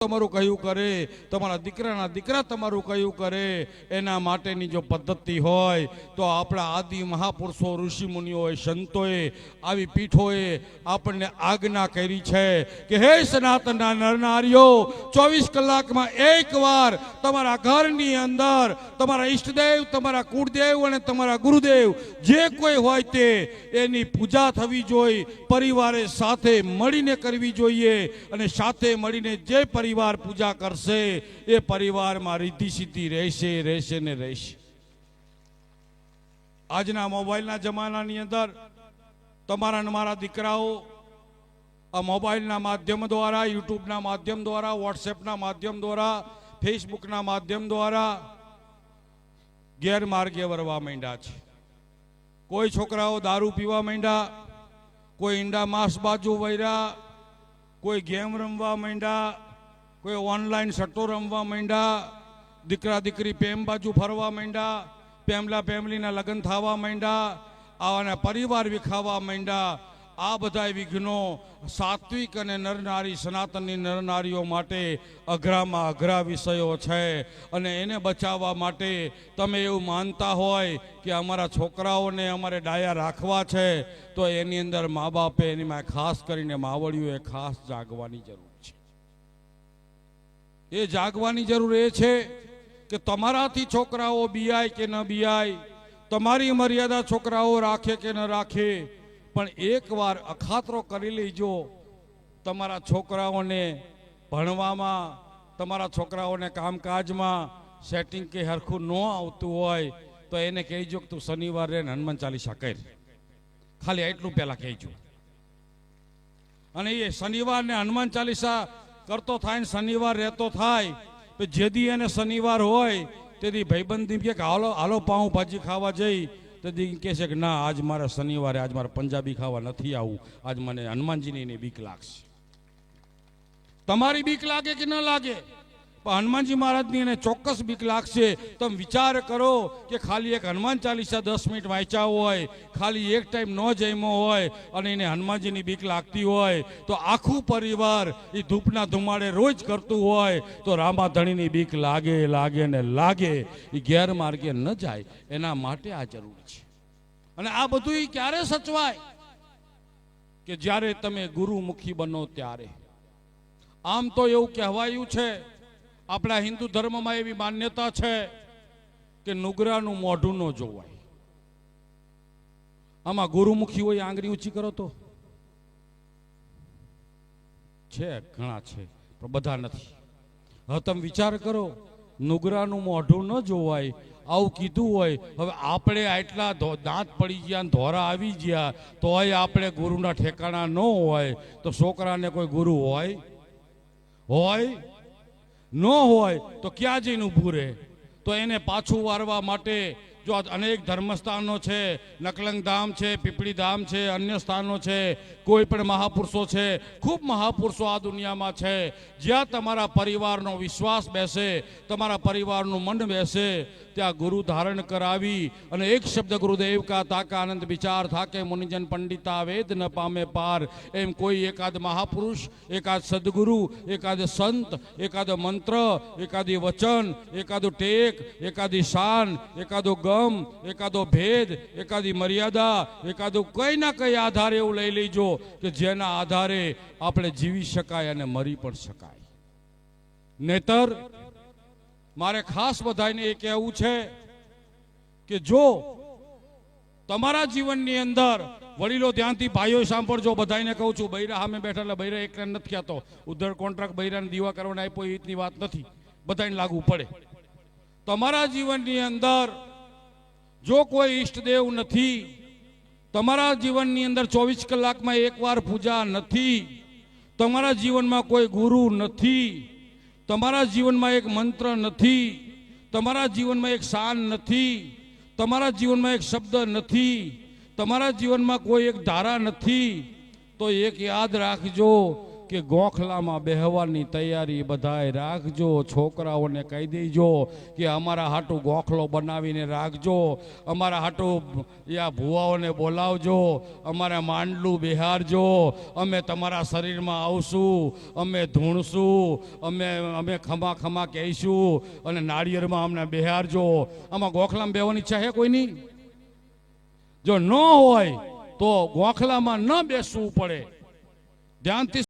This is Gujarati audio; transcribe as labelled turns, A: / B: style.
A: તમારું કયું કરે, તમારા દીકરાના દીકરા તમારું કયું કરે, એના માટેની જો પદ્ધતિ હોય, તો આપણા આદિ મહાપુરુષો ઋષિમુનિઓએ સંતોએ, આવી પીઠોએ આપણને આજ્ઞા કરી છે કે હે સનાતનના નરનારીઓ, ચોવીસ કલાકમાં એકવાર તમારા ઘરની અંદર તમારા ઈષ્ટદેવ, તમારા કુળદેવ અને તમારા ગુરુદેવ જે કોઈ હોય તે એની પૂજા થવી જોઈએ પરિવારે સાથે મળીને કરવી જોઈએ અને સાથે મળીને જે પરિવાર પૂજા કરશે, એ પરિવારમાં રીતિ સિદ્ધિ રહેશે રહેશે ને રહેશે. આજના મોબાઈલના જમાનાની અંદર તમારા ને મારા દીકરાઓ આ મોબાઈલના માધ્યમ દ્વારા, યુટ્યુબના માધ્યમ દ્વારા, વોટ્સએપના માધ્યમ દ્વારા, ફેસબુકના માધ્યમ દ્વારા ગેરમાર્ગે વરવા માંડ્યા છે. કોઈ છોકરાઓ દારૂ પીવા માંડ્યા, કોઈ ઈંડા માંસ બાજુ વૈરા કોઈ ગેમ રમવા માંડ્યા કોઈ ઓનલાઈન સટ્ટો રમવા માંડ્યા, દીકરા દીકરી પ્રેમ બાજુ ફરવા માંડ્યા પેમલા પેમલીના લગ્ન થવા માંડ્યા, આવાના પરિવાર વિખાવા માંડ્યા, આ બધા વિઘ્નો સાત્વિક અને નરનારી સનાતનની નરનારીઓ માટે અઘરામાં અઘરા વિષયો છે અને એને બચાવવા માટે તમે એવું માનતા હોય કે અમારા છોકરાઓને અમારે ડાયા રાખવા છે, તો એની અંદર મા બાપે એની ખાસ કરીને માવડીઓએ ખાસ જાગવાની જરૂર છે. એ જાગવાની જરૂર એ છે કે તમારાથી છોકરાઓ બિયાય કે ન બિયાય, તમારી મર્યાદા છોકરાઓ રાખે કે ન રાખે, પણ એકવાર અખાતરો કરી લેજો. તમારા છોકરાઓને ભણવામાં, તમારા છોકરાઓને કામકાજમાં સેટિંગ કે હરખું ન આવતું હોય, તો એને કહેજો કે તું શનિવારે હનુમાન ચાલીસા કર. ખાલી એટલું પહેલાં કહેજો. અને એ શનિવાર ને હનુમાન ચાલીસા કરતો થાય ને શનિવાર રહેતો થાય, તો જેદી એને શનિવાર હોય તેથી ભાઈબંધી કે હાલો હાલો પાઉં ભાજી ખાવા જઈ તેથી કહે છે કે ના, આજ મારે શનિવારે, આજ મારે પંજાબી ખાવા નથી આવું, આજ મને હનુમાનજીની બીક લાગશે. તમારી બીક લાગે કે ન લાગે? પણ હનુમાનજી મહારાજની એને ચોક્કસ બીક લાગશે. તમે વિચાર કરો કે ખાલી એક હનુમાન ચાલીસા દસ મિનિટ વાંચ્યા હોય, ખાલી એક ટાઈમ ન જમ્યો હોય અને એને હનુમાનજીની બીક લાગતી હોય, તો આખું પરિવાર એ ધૂપના ધુમાડે રોજ કરતું હોય, તો રામાધણીની બીક લાગે લાગે ને લાગે. એ ગેરમાર્ગે ન જાય, એના માટે આ જરૂર છે. અને આ બધું એ ક્યારે સચવાય? કે જ્યારે તમે ગુરુમુખી બનો ત્યારે. આમ તો એવું કહેવાયું છે આપણા હિન્દુ ધર્મમાં એવી માન્યતા છે કે નુગરાનું મોઢું ન જોવાય. આમાં ગુરુમુખી હોય, આંગળી ઊંચી કરો તો? છે, ઘણા છે, પણ બધા નથી. હવે તમે વિચાર કરો, નુગરાનું મોઢું ન જોવાય, આવું કીધું હોય, હવે આપણે આટલા દાંત પડી ગયા ધોરા આવી ગયા, તોય આપણે ગુરુના ઠેકાણા ન હોય, તો છોકરાને કોઈ ગુરુ હોય? હોય? ન હોય તો ક્યાં જઈને ઊભું રહે તો એને પાછું વારવા માટે જો અનેક ધર્મસ્થાનો છે, નકલંગ ધામ છે, પીપળી ધામ છે, અન્ય સ્થાનો છે, કોઈ પણ મહાપુરુષો છે, ખૂબ મહાપુરુષો આ દુનિયામાં છે. જ્યાં તમારા પરિવારનો વિશ્વાસ બેસે, તમારા પરિવારનું મન બેસે, ત્યાં ગુરુ ધારણ કરાવી અને એક શબ્દ ગુરુદેવ કા તાકા આનંદ વિચાર થાકે, મુનિજન પંડિતા વેદ ન પામે પાર. એમ કોઈ એકાદ મહાપુરુષ, એકાદ સદગુરુ, એકાદ સંત, એકાદ મંત્ર, એકાદી વચન, એકાદું ટેક, એકાદી શાન, એકાદો ગમ એકાદો ભેદ, એકાદી મર્યાદા, એકાદું કઈ ના કઈ આધારે એવું લઈ લેજો કે જેના આધારે આપણે જીવી શકાય અને મરી પણ શકાય. નેતર મારે ખાસ બધાને એ કહેવું છે કે જો તમારા જીવનની અંદર વડીલો ધ્યાનથી ભાઈઓ સાંભળજો બધાને કહું છું, બૈરા સામે બેઠા એટલે બૈરા એકને નથી કહેતો ઉધર કોન્ટ્રાક્ટ બૈરાને દીવા કરવાના આપ્યો એ રીતની વાત નથી. બધાને લાગુ પડે. તમારા જીવનની અંદર જો કોઈ ઈષ્ટદેવ નથી, તમારા જીવનની અંદર ચોવીસ કલાકમાં એકવાર પૂજા નથી, તમારા જીવનમાં કોઈ ગુરુ નથી, તમારા જીવનમાં એક મંત્ર નથી, તમારા જીવનમાં એક શાન નથી, તમારા જીવનમાં એક શબ્દ નથી, તમારા જીવનમાં કોઈ એક ધારા નથી, તો એક યાદ રાખજો કે ગોખલામાં બેહવાની તૈયારી બધાએ રાખજો. છોકરાઓને કહી દેજો કે અમારા હાટું ગોખલો બનાવીને રાખજો. અમારા હાટું યા ભુવાઓને બોલાવજો. અમારે માંડલું બિહારજો. અમે તમારા શરીરમાં આવશું, અમે ધૂણશું, અમે અમે ખમા ખમા કહીશું અને નાળિયેરમાં અમને બિહારજો. આમાં ગોખલામાં બેહવાની ઈચ્છા છે કોઈની? જો ન હોય તો ગોખલામાં ન બેસવું પડે. ધ્યાનથી